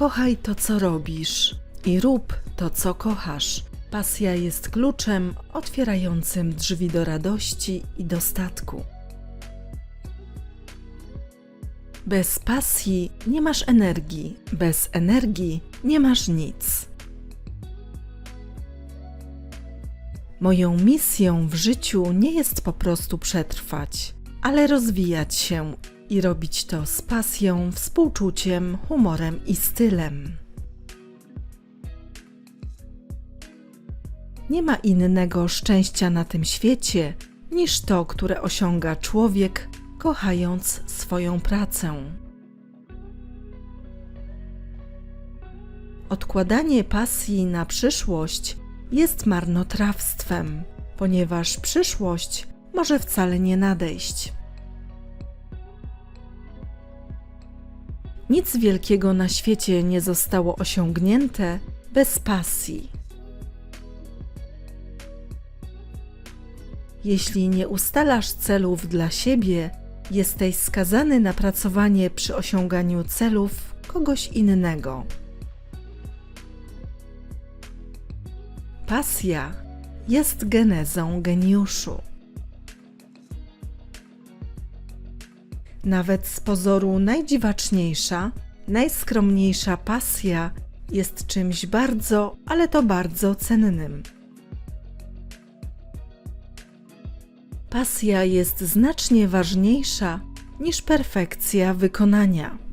Kochaj to, co robisz i rób to, co kochasz. Pasja jest kluczem otwierającym drzwi do radości i dostatku. Bez pasji nie masz energii, bez energii nie masz nic. Moją misją w życiu nie jest po prostu przetrwać, ale rozwijać się i robić to z pasją, współczuciem, humorem i stylem. Nie ma innego szczęścia na tym świecie niż to, które osiąga człowiek, kochając swoją pracę. Odkładanie pasji na przyszłość jest marnotrawstwem, ponieważ przyszłość może wcale nie nadejść. Nic wielkiego na świecie nie zostało osiągnięte bez pasji. Jeśli nie ustalasz celów dla siebie, jesteś skazany na pracowanie przy osiąganiu celów kogoś innego. Pasja jest genezą geniuszu. Nawet z pozoru najdziwaczniejsza, najskromniejsza pasja jest czymś bardzo, ale to bardzo cennym. Pasja jest znacznie ważniejsza niż perfekcja wykonania.